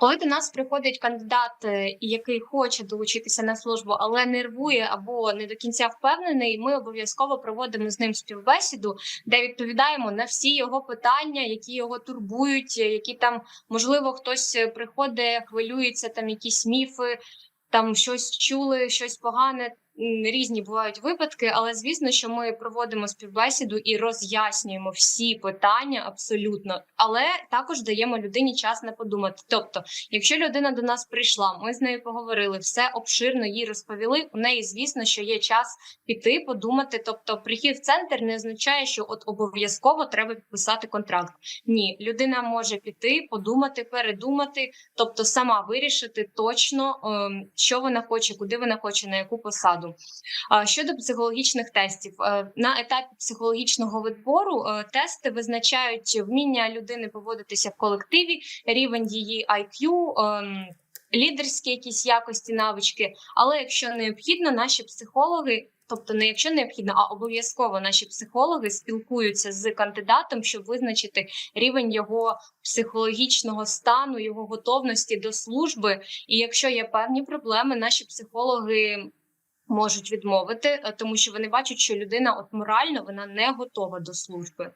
Коли до нас приходить кандидат, е, який хоче долучитися на службу, але нервує або не до кінця впевнений, ми обов'язково проводимо з ним співбесіду, де відповідаємо на всі його питання, які його турбують, е, які там можливо хтось е, приходить, хвилюється, там якісь міфи, там щось чули, щось погане. Різні бувають випадки, але звісно, що ми проводимо співбесіду і роз'яснюємо всі питання абсолютно, але також даємо людині час на подумати. Тобто, якщо людина до нас прийшла, ми з нею поговорили, все обширно їй розповіли. У неї, звісно, що є час піти, подумати. Тобто, прихід в центр не означає, що от обов'язково треба підписати контракт. Ні, людина може піти, подумати, передумати, тобто сама вирішити точно, ем, що вона хоче, куди вона хоче, на яку посаду. Щодо психологічних тестів, е, на етапі психологічного відбору е, тести визначають вміння людини поводитися в колективі, рівень її IQ, ем, лідерські якісь якості, навички. Але якщо необхідно, наші психологи. Тобто, не якщо необхідно, а обов'язково наші психологи спілкуються з кандидатом, щоб визначити рівень його психологічного стану, його готовності до служби. І якщо є певні проблеми, наші психологи можуть відмовити, е, тому що вони бачать, що людина от морально вона не готова до служби.